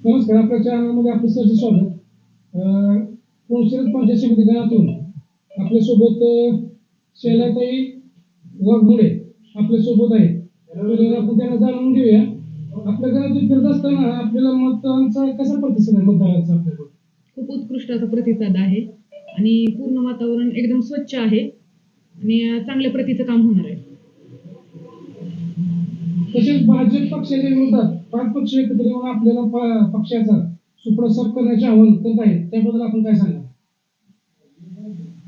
नमस्कार आपल्या चॅनलमध्ये आपलं सरचे स्वागत अं, पंचायत समिती गणातून आपल्यासोबत शैलाताई वाघमोडे आपल्यासोबत आहे तर आपण त्यांना जाणून घेऊया. आपल्या घरातून फिरत असताना आपल्याला मतांचा कसा प्रतिसाद आहे मतदारांचा आपल्याकडे खूप उत्कृष्ट असा प्रतिसाद आहे आणि पूर्ण वातावरण एकदम स्वच्छ आहे आणि चांगल्या प्रतीचं काम होणार आहे. तसेच भाजप पक्षाच्या विरोधात पाच पक्ष एकत्र येऊन आपल्याला पक्षाचा सुपडा करण्याचे आव्हान करत आहेत. त्याबद्दल आपण काय सांगा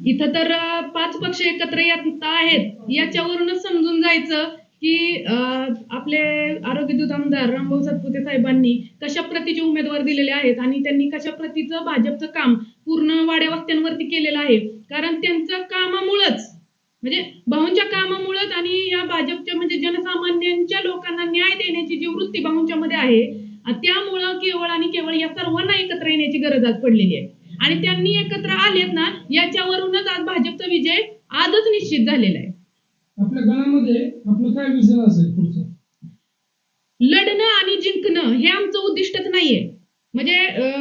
इथं तर पाच पक्ष एकत्र येत आहेत. याच्यावरूनच समजून जायचं की आपले आरोग्य दूत आमदार रामभाऊ सातपुते साहेबांनी कशा प्रतीचे उमेदवार दिलेले आहेत आणि त्यांनी कशा प्रतीचं भाजपचं काम पूर्ण वाड्या वस्त्यांवरती केलेलं आहे. कारण त्यांचं कामामुळेच म्हणजे भाऊंच्या कामामुळेच आणि या भाजपच्या म्हणजे जनसामान्यांच्या लोकांना न्याय देण्याची जी वृत्ती भाऊंच्या मध्ये आहे त्यामुळं केवळ आणि केवळ या सर्वांना एकत्र येण्याची गरज आज पडलेली आहे. आणि त्यांनी एकत्र आलेत ना याच्यावरूनच आज भाजपचा विजय आजच निश्चित झालेला आहे. आपल्या गणामध्ये आपलं काय विजन असेल पुढचं? लढणं आणि जिंकणं हे आमचं उद्दिष्टच नाहीये. म्हणजे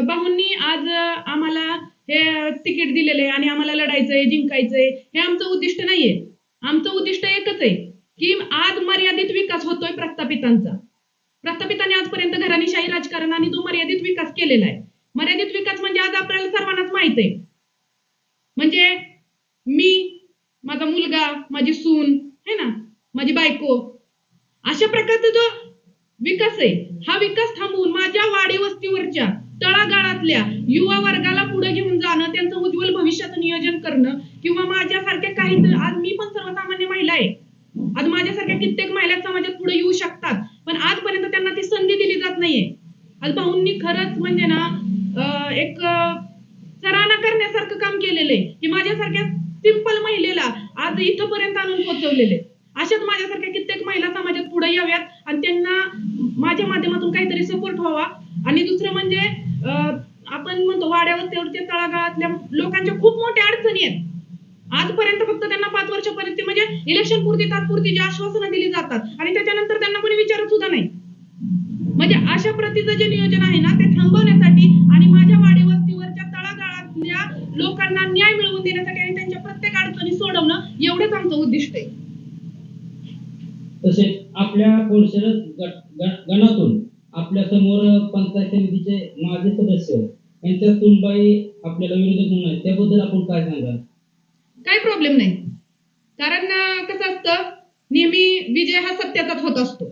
भाऊंनी आज आम्हाला हे तिकीट तिकीट आहे आणि आम्हाला लढायचंय जिंकायचंय हे आमचं उद्दिष्ट नाहीये. आमचं उद्दिष्ट एकच आहे की आज मर्यादित विकास होतोय प्रस्थापितांचा. प्रस्थापितांनी आजपर्यंत घराणीशाही राजकारण आणि तो मर्यादित विकास केलेला आहे. मर्यादित विकास म्हणजे आज आपल्याला सर्वांनाच माहीत आहे. म्हणजे मी माझा मुलगा माझी सून है ना? माझी बायको. अशा प्रकारचा जो विकास आहे हा विकास थांबवून माझ्या वाडी वस्तीवरच्या तळागाळातल्या युवा वर्गाला पुढे घेऊन जाणं त्यांचं उज्ज्वल भविष्याचं नियोजन करणं किंवा माझ्यासारख्या काही आज मी पण सर्वसामान्य महिला आहे. आज माझ्यासारख्या कित्येक महिला समाजात पुढे येऊ शकतात पण आजपर्यंत त्यांना ती संधी दिली जात नाहीये. आज भाऊंनी खरंच म्हणजे ना एक सराहना करण्यासारखं काम केलेलं आहे की माझ्यासारख्या सिंपल महिलेला आज इथपर्यंत आणून पोहोचवलेले अशाच माझ्यासारख्या कित्येक महिला समाजात पुढे याव्यात आणि त्यांना माझ्या माध्यमातून काहीतरी सपोर्ट व्हावा. आणि दुसरं म्हणजे आपण म्हणतो वाड्या तळागाळातल्या लोकांच्या खूप मोठ्या अडचणी आहेत. आजपर्यंत फक्त त्यांना पाच वर्षापर्यंत म्हणजे इलेक्शन पुरती तात्पुरती जी आश्वासनं दिली जातात आणि त्याच्यानंतर त्यांना कोणी विचारत सुद्धा नाही. म्हणजे अशा प्रतीचं जे नियोजन आहे ना ते थांबवण्यासाठी आणि माझ्या वाडीवस्तीवरच्या तळागाळातल्या लोकांना न्याय मिळवून देण्यासाठी आणि त्यांच्या प्रत्येक अडचणी सोडवणं एवढंच आमचं उद्दिष्ट आहे. तसेच आपल्या कोळशरस गट- गणातून आपल्यासमोर पंचायत समितीचे माजी सदस्य यांच्या सुनबाई आपल्याला विरोधक म्हणून आहेत. त्याबद्दल आपण काय सांगाल? काही प्रॉब्लेम नाही. कारण कसं असतं नेहमी विजय हा सत्याचाच होत असतो.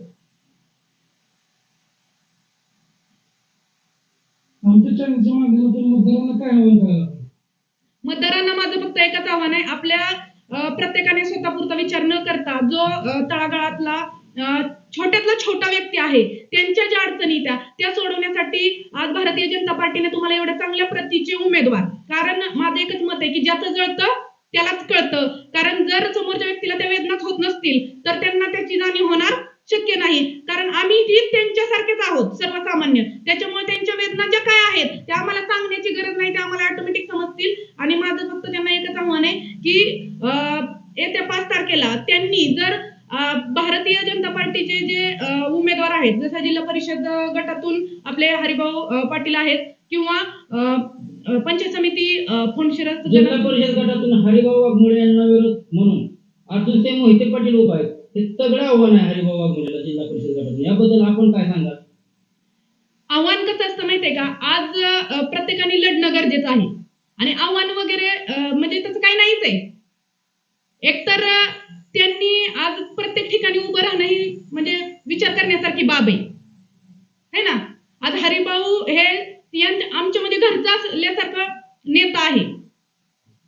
आमच्या चॅनलच्या माध्यमातून मतदारांना काय आव्हान करायला आपण? मतदारांना माझं फक्त एकच आव्हान आहे. आपल्या अं, प्रत्येकाने स्वतःपुरता विचार न करता जो अं, तळागाळातला छोट्यातला छोटा व्यक्ती आहे त्यांच्या ज्या अडचणी त्या त्या सोडवण्यासाठी आज भारतीय जनता पार्टीने तुम्हाला एवढ्या चांगल्या प्रतीचे उमेदवार. कारण माझं एकच मत आहे की ज्याचं जळतं त्यालाच कळतं. कारण जर समोरच्या व्यक्तीला त्या वेदनाच होत नसतील तर त्यांना त्याची जाणीव होणार शक्य नाही. कारण आम्ही ही त्यांच्यासारखेच आहोत सर्वसामान्य त्याच्यामुळे त्यांच्या वेदना ज्या काय आहेत त्या आम्हाला सांगण्याची गरज नाही त्या आम्हाला ऑटोमॅटिक समजतील. आणि माझं फक्त त्यांना एकच आव्हान आहे की अं, येत्या पाच तारखेला त्यांनी जर अं, भारतीय जनता पार्टीचे जे अं, जसं जिल्हा परिषद गटातून आपले हरिभाऊ पाटील आहेत. किंवा पंचायत समिती फोंडशिरस जिल्हा परिषद गटातून हरिभाऊ वाघमोडे यांना विरोध म्हणून अर्जुन ते मोहिते पाटील उभा आहेत. हे तगडं आव्हान आहे हरिभाऊ वाघमोडेला जिल्हा परिषद गटातून. याबद्दल आपण काय सांगाल? आव्हान कसं असतं माहितीये का? आज प्रत्येकाने लढणं गरजेचं आहे. आणि आव्हान वगैरे म्हणजे तसं काही नाहीच आहे. एकतर त्यांनी आज प्रत्येक ठिकाणी उभं राहणं ही म्हणजे विचार करण्यासारखी बाब आहे है ना आज हरिभाऊ हे यांच्या- आमच्या म्हणजे घरचा असल्यासारखा नेता आहे.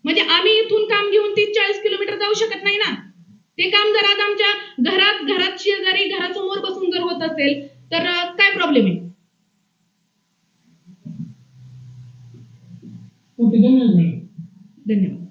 म्हणजे आम्ही इथून काम घेऊन तीस चाळीस किलोमीटर जाऊ शकत नाही ना? ते काम जर आज आमच्या घरात घरात शेजारी घरासमोर बसून जर होत असेल तर काय प्रॉब्लेम आहे? धन्यवाद.